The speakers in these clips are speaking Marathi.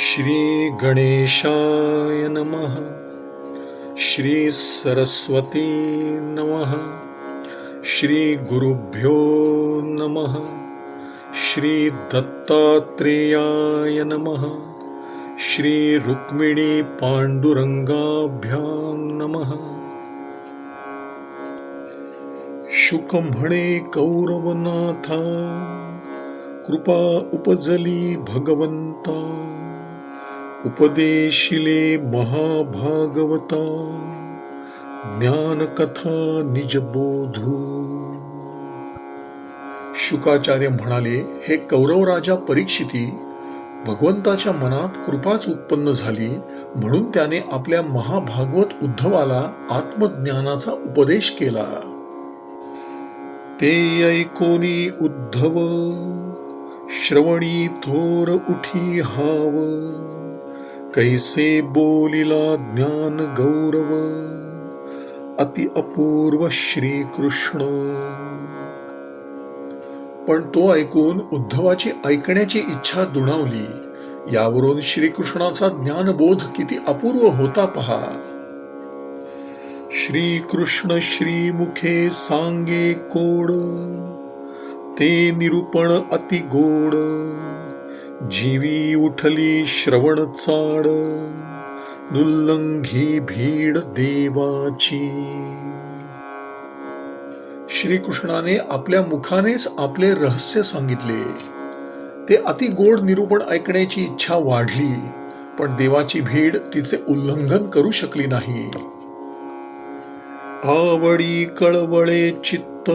श्री गणेशाय नमः श्री सरस्वती नमः श्री गुरुभ्यो नमः श्री दत्तात्रेयाय नमः श्री रुक्मिणी पांडुरंगाभ्याम नमः। शुक म्हणे कौरवनाथा कृपा उपजली भगवंता उपदेशिले महाभागवता ज्ञानकथा निजबोधू। शुकाचार्य म्हणाले हे कौरव राजा परीक्षिती भगवंताच्या मनात कृपाच उत्पन्न झाली म्हणून त्याने आपल्या महाभागवत उद्धवाला आत्मज्ञानाचा उपदेश केला. ते ऐकोनी उद्धव श्रवणी थोर उठी हाव कैसे बोलिला ज्ञान गौरव? अति अपूर्व श्रीकृष्ण। पण तो ऐकून उद्धवाची ऐकण्याची इच्छा दुणावली. यावरून श्रीकृष्णाचा ज्ञानबोध किती अपूर्व होता पहा. श्रीकृष्ण श्रीमुखे सांगे कोड ते निरूपण अति गोड. जीवी उठली श्रवण चाड नुल्लंघी भीड देवाची. श्रीकृष्णाने आपल्या मुखानेच आपले रहस्य सांगितले. ते अति गोड निरूपण ऐकण्याची इच्छा वाढली पण देवाची भीड तिचे उल्लंघन करू शकली नाही. आवडी कळवळे चित्त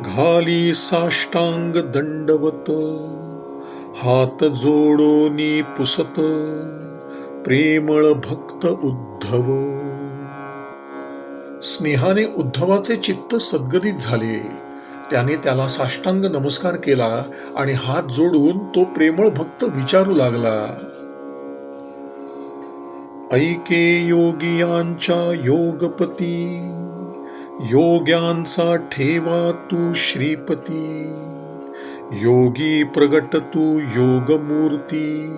घाली साष्टांग दंडवत. हात जोडोनी पुसत प्रेमळ भक्त उद्धव. स्नेहाने उद्धवाचे चित्त सद्गदित झाले. त्याने त्याला साष्टांग नमस्कार केला आणि हात जोडून तो प्रेमळ भक्त विचारू लागला. ऐके योगियांच्या योगपती योग्यांचा ठेवा तू श्रीपती. योगी प्रगट तू योगमूर्ती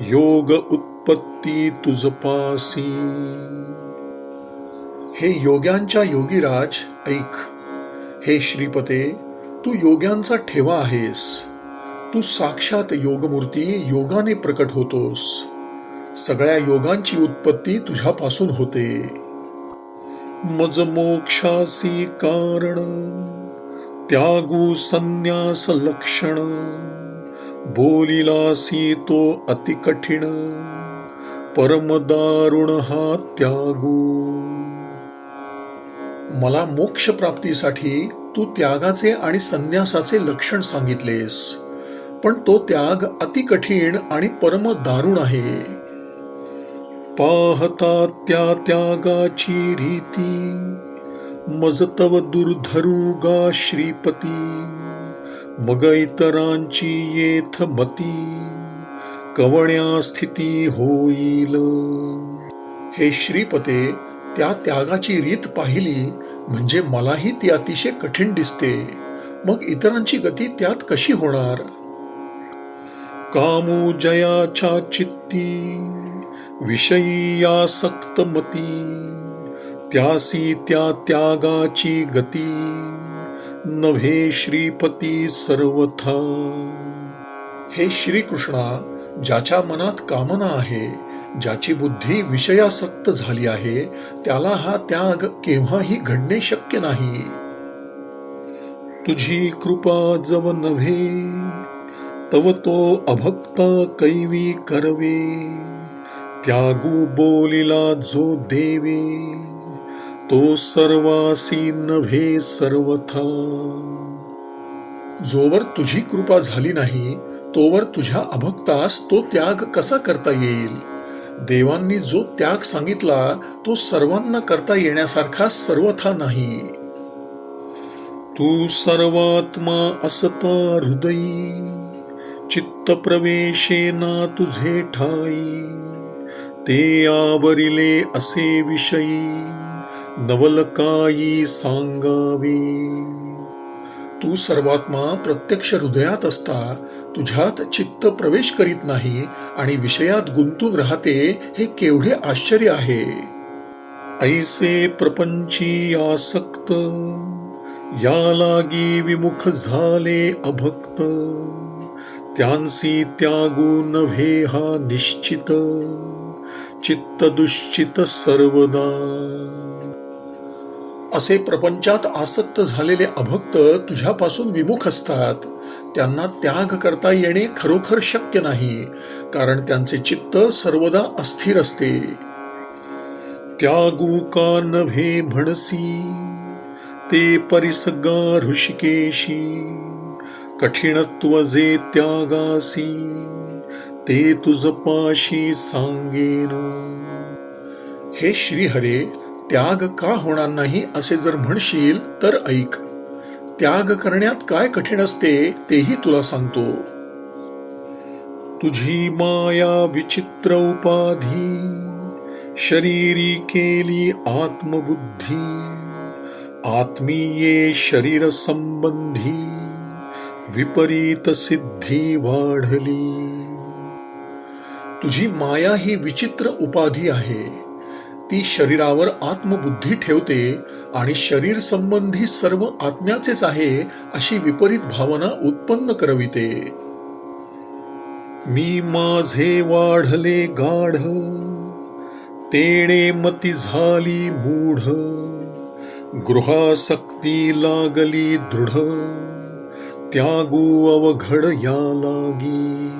योग उत्पत्ती तुझ पासी. हे योग्यांच्या योगीराज ऐक. हे श्रीपते तू योग्यांचा ठेवा आहेस. तू साक्षात योगमूर्ती योगाने प्रकट होतोस. सगळ्या योगांची उत्पत्ती तुझ्यापासून होते. मज मोक्षासी कारण त्यागू संन्यास लक्षण बोलिलासी तो अति कठीण परमदारुण हा त्यागू. मला मोक्ष प्राप्तीसाठी तू त्यागाचे आणि संन्यासाचे लक्षण सांगितलेस पण तो त्याग अति कठीण आणि परम दारुण आहे. पाहता त्या त्यागाची रीती. मजतव दुर्धरुगा श्रीपती मग इतरांची येथ मती कवण्या स्थिती होईल. हे श्रीपते त्या त्यागाची रीत पाहिली म्हणजे मलाही ती अतिशय कठीण दिसते. मग इतरांची गती त्यात कशी होणार? कामू जयाच्या चित्ती विषयी आसक्त मती त्यासी त्या त्यागाची गती. नव्हे श्रीपती सर्वथा. हे श्रीकृष्णा ज्याच्या मनात कामना आहे ज्याची बुद्धी विषयासक्त झाली आहे त्याला हा त्याग केव्हाही घडणे शक्य नाही. तुझी कृपा जव नव्हे तव तो अभक्त कैवी करवे त्यागू बोलिला जो देवे. तो सर्वासी नव्हे सर्वथा। जोवर तुझी कृपा झाली नाही, तोवर तुझ्या अभक्तास तो त्याग कसा करता येईल? देवांनी जो त्याग सांगितला तो सर्वांना करता येण्यासारखा सर्वथा नाही. तू सर्वात्मा असता हृदयी, चित्त प्रवेशेना तुझे ठाई ते आवरिले असे विषयी. नवलकाई सांगावी. तू सर्वात्मा प्रत्यक्ष हृदयात असता तुझ्यात चित्त प्रवेश करीत नाही आणि विषयात गुंतून राहते हे केवढे आश्चर्य आहे. ऐसे प्रपंची आसक्त या लागी विमुख झाले अभक्त. त्यांसी त्यागू नव्हे हा निश्चित चित्त दुश्चित सर्वदा. असे प्रपंचात आसक्त झालेले अभक्त तुझ्यापासून विमुख असतात. त्यांना त्याग करता येणे खरोखर शक्य नाही कारण त्यांचे चित्त सर्वदा अस्थिर असते. त्यागू का नव्हे म्हणसी ते परिसगा ऋषिकेशी. कठीणत्व जे त्यागासी ते तुझ पाशी सांगेन. हे श्रीहरे त्याग का होणार नाही असे जर म्हणशील तर ऐक. त्याग करण्यात काय कठीण असते तेही तुला सांगतो. तुझी माया विचित्र उपाधी शरीरी केली आत्मबुद्धी आत्मीये शरीर संबंधी विपरीत सिद्धी वाढली. तुझी माया ही विचित्र उपाधी आहे ती शरीरावर आत्मबुद्धी ठेवते आणि शरीर संबंधी सर्व आत्म्याचेच आहे अशी विपरीत भावना उत्पन्न करविते. मी माझे वाढले गाढ तेणे मती झाली मूढ गृहासक्ती लागली दृढ त्यागू अवघड या लागी.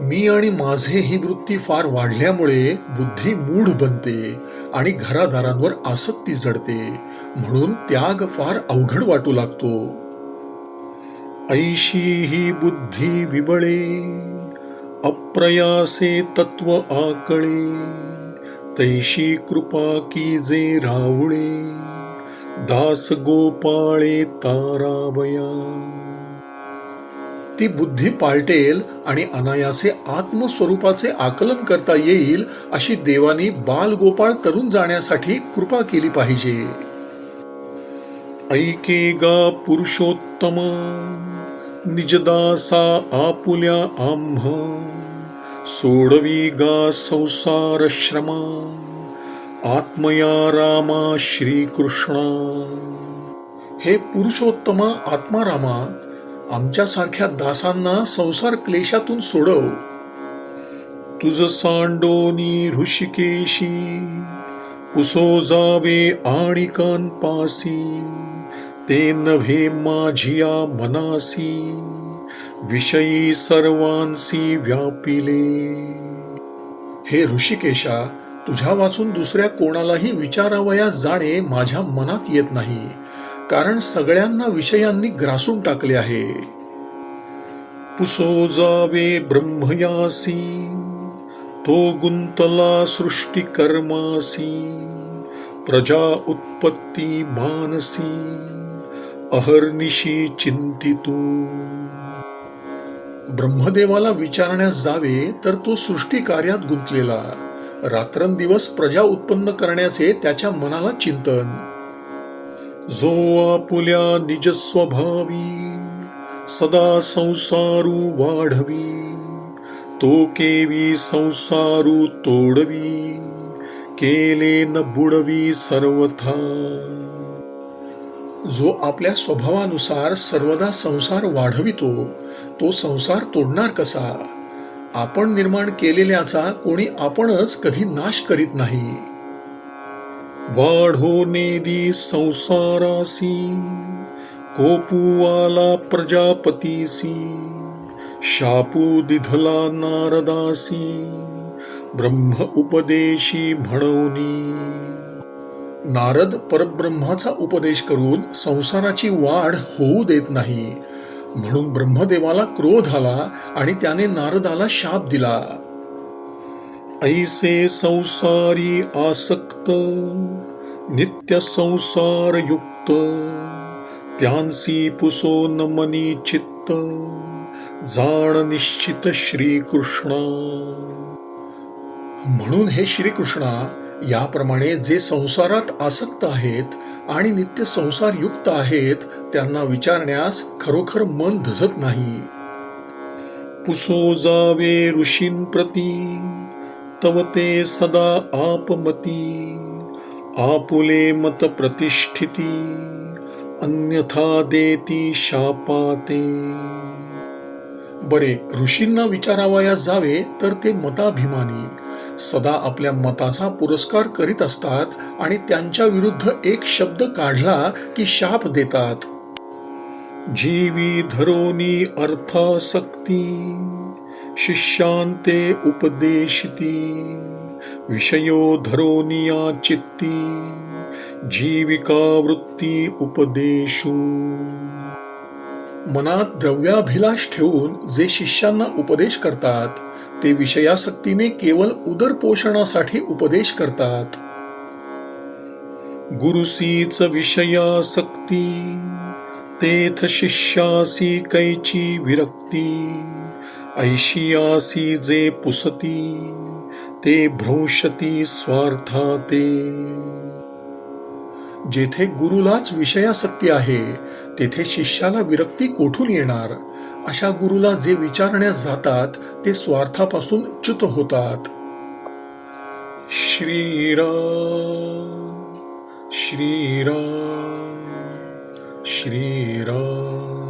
मी आणि माझे ही वृत्ती फार वाढल्यामुळे बुद्धी मूढ बनते आणि घरादारांवर आसक्ती जडते. म्हणून त्याग फार अवघड वाटू लागतो. ऐशी ही बुद्धी विबळे अप्रयासे तत्व आकळे तैशी कृपा की जे रावळे दास गोपाळे तारावया ती बुद्धी पालटेल आणि अनायासे आत्मस्वरूपाचे आकलन करता येईल अशी देवानी बालगोपाळ तरुण जाण्यासाठी कृपा केली पाहिजे. ऐके गा पुरुषोत्तमा निजदासा आपुल्या आम्ह सोडवी गा संसार श्रमा आत्मया रामा श्रीकृष्णा. हे पुरुषोत्तमा आत्मारामा आमच्यासारख्या दासांना संसार क्लेशातून सोडव. तुझ सांडोनी ऋषिकेशी पुसो जावे आणि कानपासी ते नव्हे माझिया मनासी विषयी सर्वांसी व्यापिले. हे ऋषिकेशा तुझ्या वाचून दुसऱ्या कोणालाही विचारावयास जाणे माझ्या मनात येत नाही. कारण सगळ्यांना विषयांनी ग्रासून टाकले आहे. पुसो जावे ब्रह्मयासी तो गुंतला सृष्टी कर्मासी प्रजा उत्पत्ती मानसी अहर्निशी चिंतितू. ब्रह्मदेवाला विचारण्यास जावे तर तो सृष्टी कार्यात गुंतलेला. रात्रंदिवस प्रजा उत्पन्न करण्याचे त्याच्या मनाला चिंतन. जो आपुल्या निजस्वभावी सदा संसारू वाढवी तो केवी संसारू तोडवी केले न बुडवी सर्वथा. जो आपल्या स्वभावानुसार सर्वदा संसार वाढवितो तो संसार तोडणार कसा? आपण निर्माण केलेल्याचा कोणी आपणच कधी नाश करीत नाही. वाढो नेदी संसारासी कोपुवाला प्रजापतीसी शापू दिधला नारदासी ब्रह्म उपदेशी म्हणवनी नारद परब्रह्माचा उपदेश करून संसाराची वाढ होऊ देत नाही. म्हणून ब्रह्मदेवाला क्रोध आला आणि त्याने नारदाला शाप दिला. ऐसे संसारी आसक्त नित्य संसार युक्त त्यांसी पुसो न मनी चित्त जाण निश्चित श्रीकृष्णा म्हणून हे श्रीकृष्णा याप्रमाणे जे संसारात आसक्त आहेत आणि नित्य संसारयुक्त आहेत त्यांना विचारण्यास खरोखर मन धजत नाही. पुसो जावे ऋषीं तवते ते सदा आपमती आपुले मत प्रतिष्ठिती अन्यथा देती शापाते. बरे ऋषींना विचारावयास जावे तर ते मताभिमानी. सदा आपल्या मताचा पुरस्कार करीत असतात आणि त्यांच्या विरुद्ध एक शब्द काढला की शाप देतात. जीवी धरोनी अर्थासक्ती. शिष्यांते उपदेशिती। विषयो धरोनिया चित्ती जीविका वृत्ती उपदेशू। मनात द्रव्याभिलाष ठेवून जे शिष्यांना उपदेश करतात ते विषयासक्तीने केवळ उदरपोषणासाठी उपदेश करतात। गुरुसीच विषयासक्ती तेथ शिष्यासी कैची विरक्ती। ऐशियासी जे पुसती ते भ्रंशती स्वार्थाते जेथे गुरुलाच विषयासक्ती आहे तेथे शिष्याला विरक्ती कोठून येणार? अशा गुरुला जे विचारण्यास जातात ते स्वार्थापासून च्युत होतात. श्रीराम श्रीराम श्रीराम.